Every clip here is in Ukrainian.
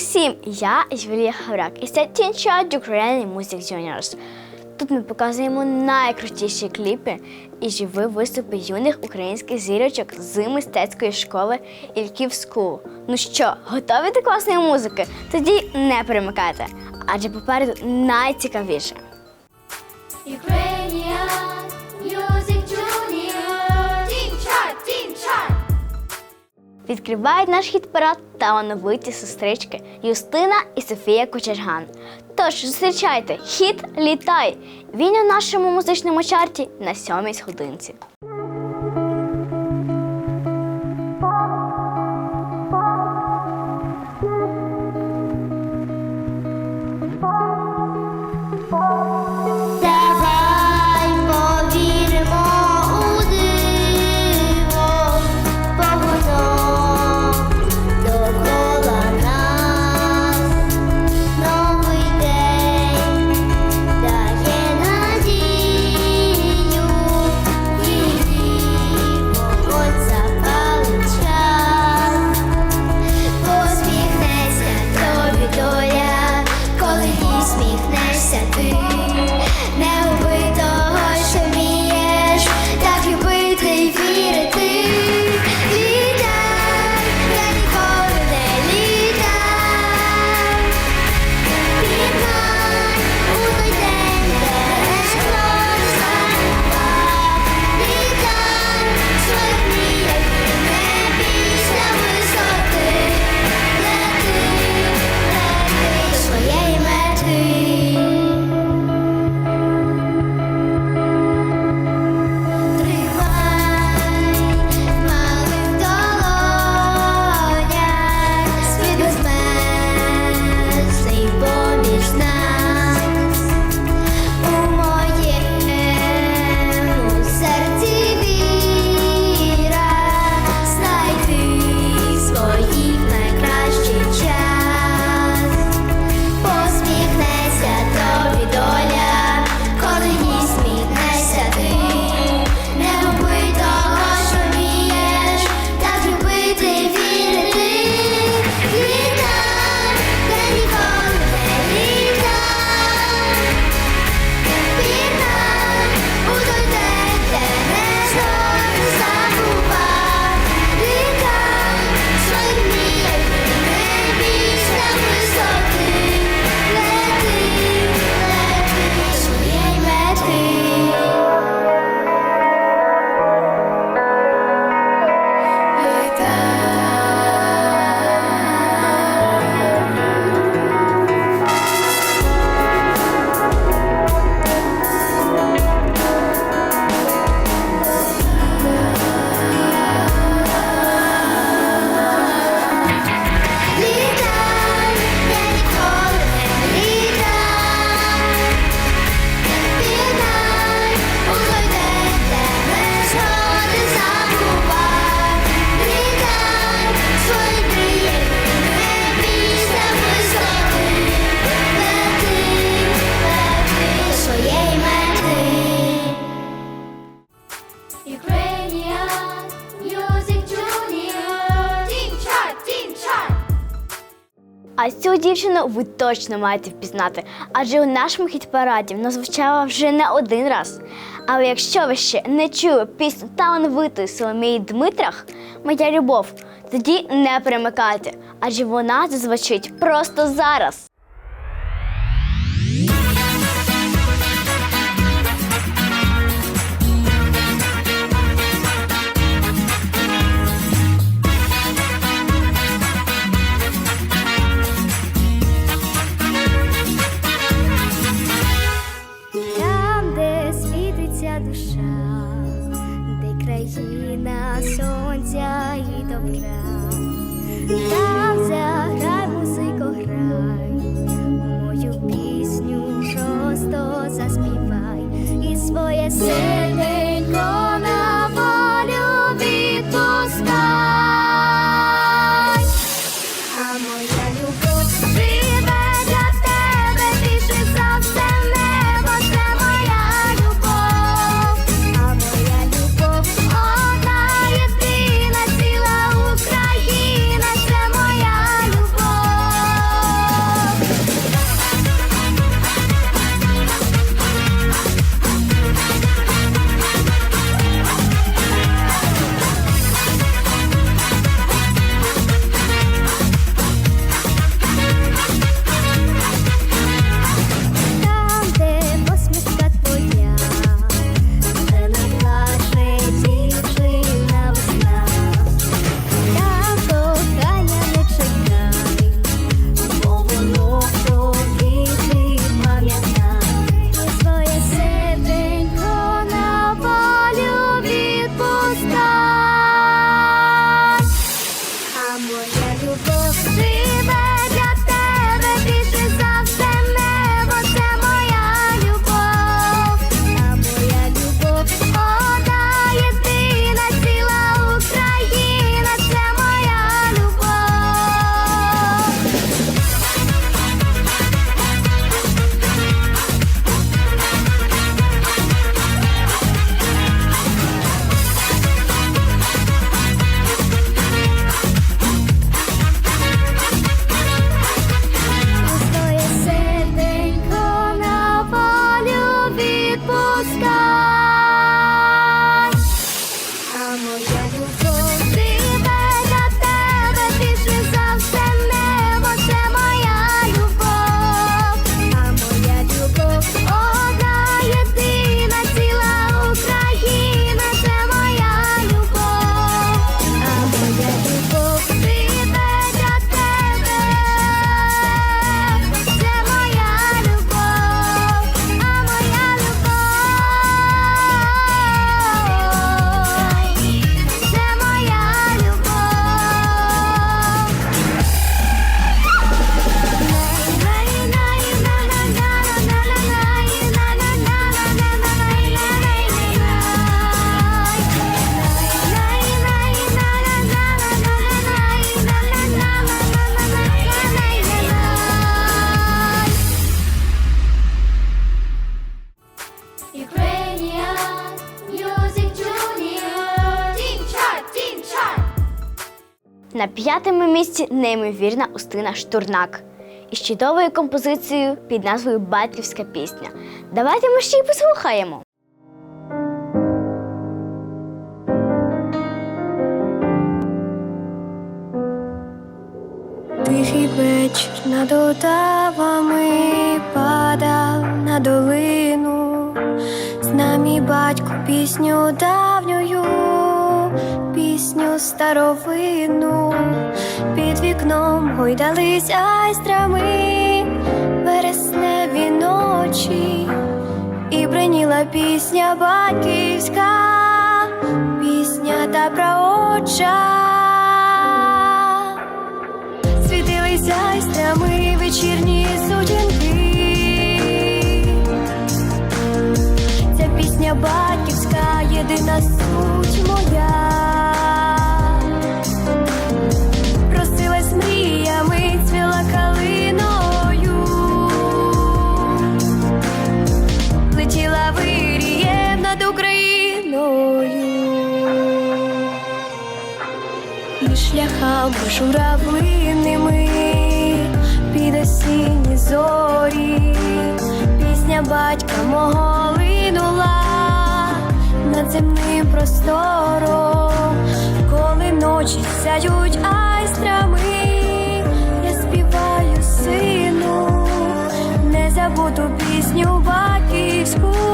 усім! Я Юлія Хаврак і це Тінча Ukrainian Music Juniors. Тут ми показуємо найкрутіші кліпи і живі виступи юних українських зірочок з мистецької школи Ільків Скул. Ну що, готові до класної музики? Тоді не перемикайте, адже попереду найцікавіше. Ukrainian відкривають наш хіт парад талановиті сестрички Юстина і Софія Кучерган. Тож зустрічайте, хіт літай! Він у нашому музичному чарті на сьомій сходинці. цю дівчину ви точно маєте впізнати, адже у нашому хіт-параді вона звучала вже не один раз. Але якщо ви ще не чули пісню талановитої Соломії Дмитрах Моя любов, тоді не перемикайте, адже вона зазвучить просто зараз. На п'ятому місці неймовірна Устина Штурнак із чудовою композицією під назвою Батьківська пісня. Давайте ми ще й послухаємо. Тихий вечір над отавами падав на долину, з нами батько пісню пісню старовину, під вікном гойдались айстрами, вересневі ночі, і бриніла пісня батьківська, пісня та праотча. Світилися айстрами вечірні сутінки. Ця пісня батьківська, єдина суть шляхами журавлиними під осінні зорі, пісня батька мого линула над земним простором, коли ночі сяють айстрами, я співаю сину, незабуту пісню батьківську,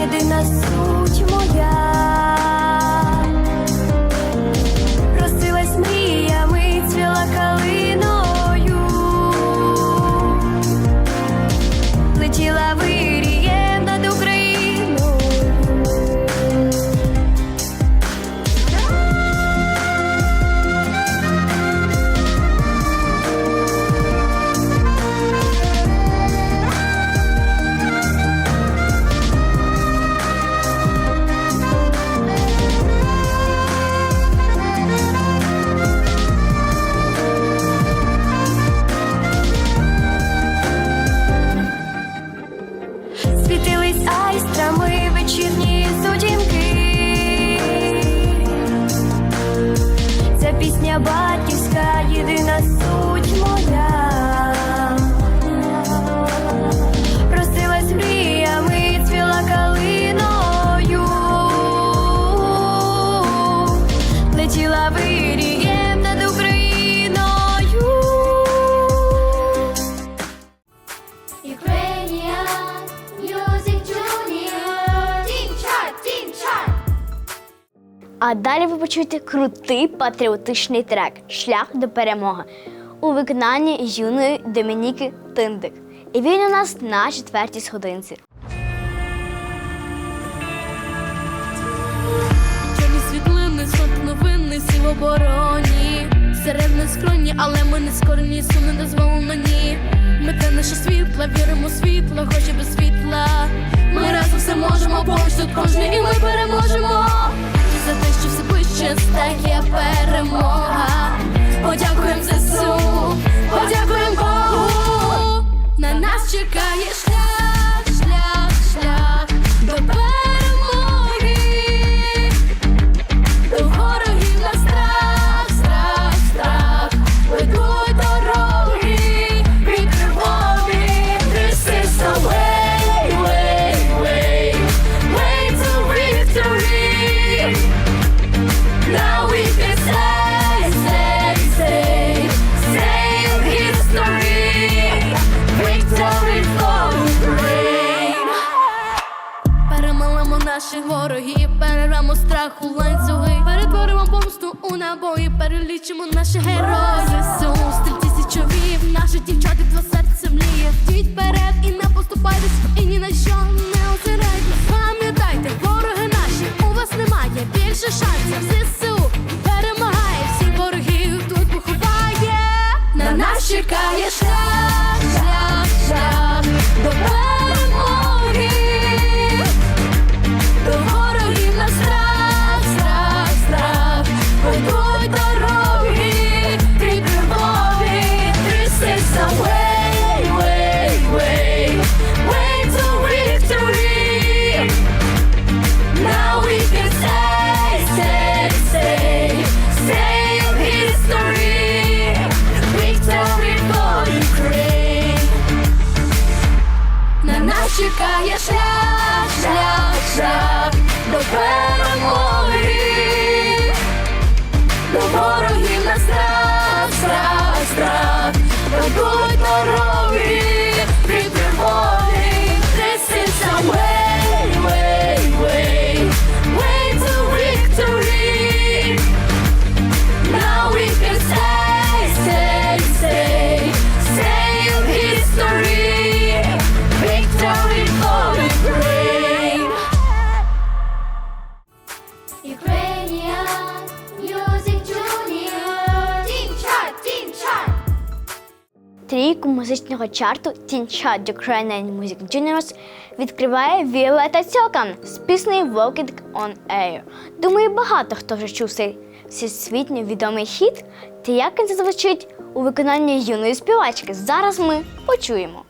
батьківська, єдина суть далі крутий патріотичний трек Шлях до перемоги у виконанні юної Домініки Тиндик. І він у нас на четвертій сходинці. Чорні світлини, сон новини, всі в обороні. Серед нас скроні, але ми не скорені, сум не дозволено ні. Ми те наше світло, віримо світло, хоч і без світла. Ми разом все можемо, поруч тут кожен, і ми переможемо. Стає перемога. Подякуємо ворогів, перервемо страх у ланцюги, перетворимо помсту у набої, перелічимо наших героїв. ЗСУ, стрільці січові, наші дівчата два серця мліє. Йдіть вперед і не поступайтесь, і ні на що не озирайтесь. Пам'ятайте, вороги наші, у вас немає більше шансів. ЗСУ перемагає, всіх ворогів тут поховає. На нас чекає шлях, шлях, шлях до трійку музичного чарту Тінча Ukrainian Music Genius відкриває Віолета Цьокан з піснею Walking on Air. Думаю, багато хто вже чув цей всесвітньо відомий хіт, та як він зазвучить у виконанні юної співачки. Зараз ми почуємо.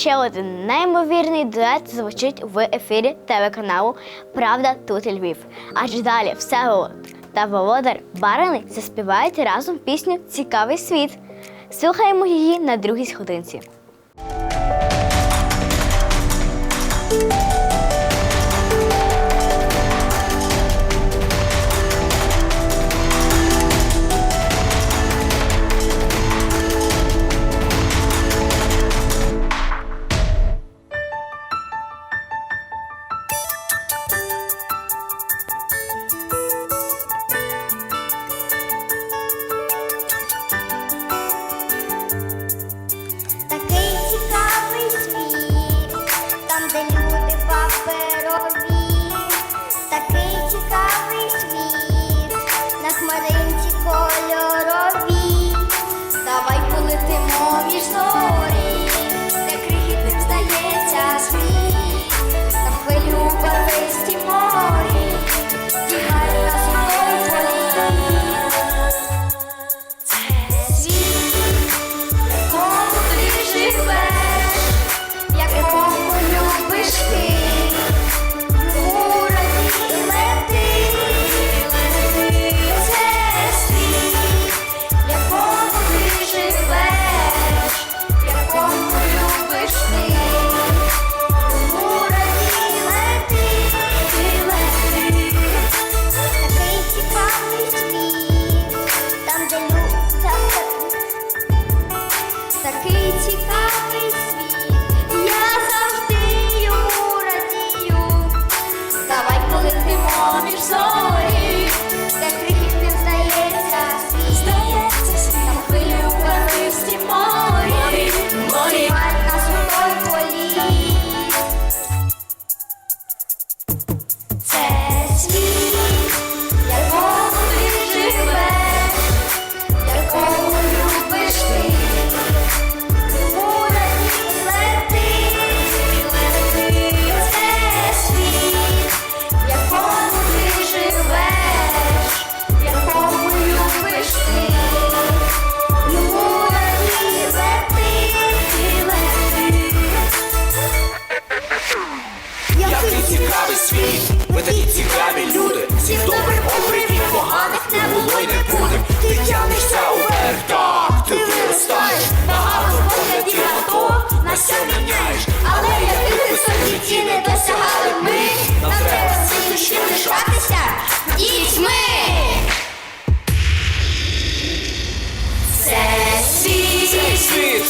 ще один неймовірний дует звучить в ефірі телеканалу Правда тут і Львів. Адже далі Всеволод та Володар барани заспівають разом пісню Цікавий світ. Слухаємо її на другій сходинці.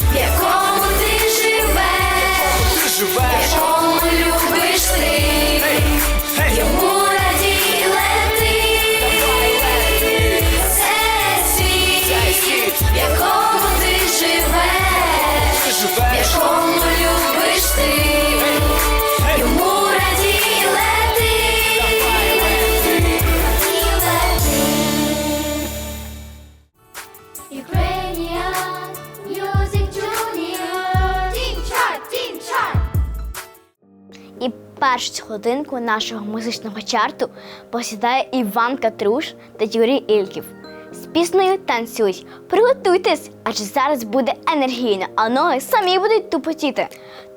Yes. першу годинку нашого музичного чарту посідає Іван Катруш та Юрій Ільків. З пісною танцюй, приготуйтесь, адже зараз буде енергійно, а ноги самі будуть тупотіти.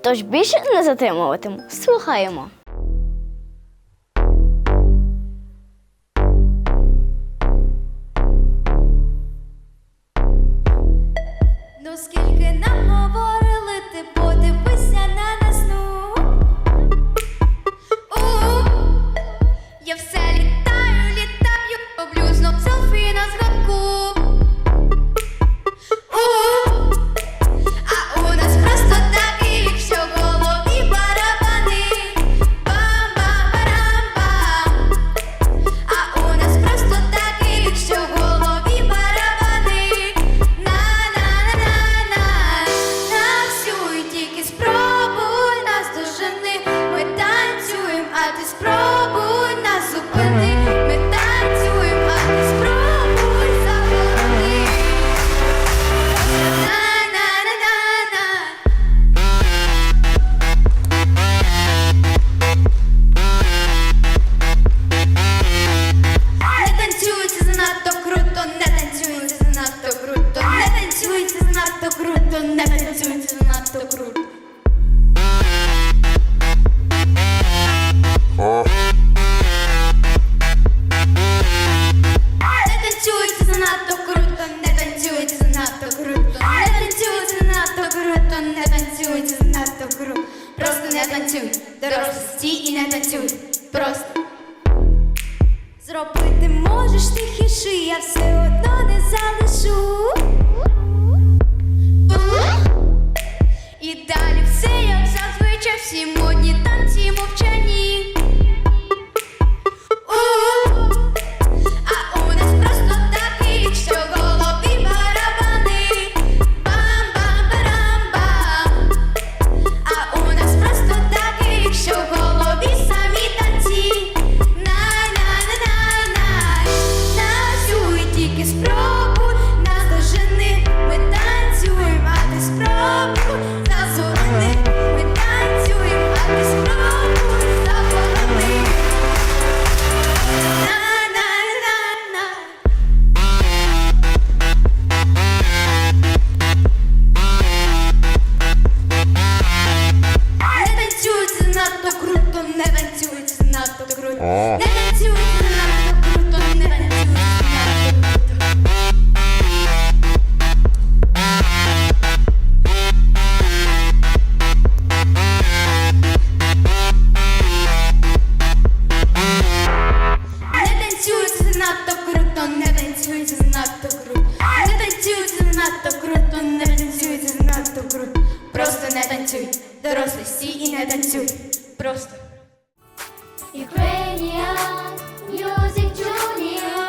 Тож більше не затримуватиму. Слухаємо. танцюють занадто гру. Просто не танцюй, дорослі і не танцюй. Просто зробити можеш ти хіши, я все одно не залишу. І далі все, як зазвичай, всі модні танці мовчані. Дорослий стій і не танцюй. Просто. Ukrainian Music Junior.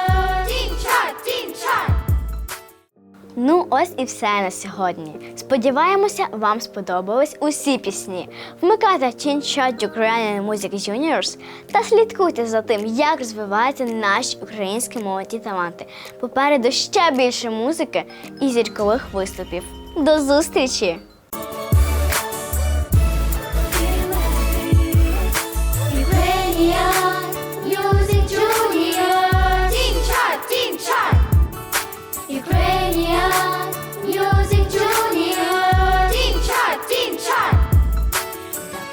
Ну, ось і все на сьогодні. Сподіваємося, вам сподобались усі пісні. Вмикайте Teen Chat Ukrainian Music Juniors та слідкуйте за тим, як розвиваються наші українські молоді таланти. Попереду ще більше музики і зіркових виступів. До зустрічі!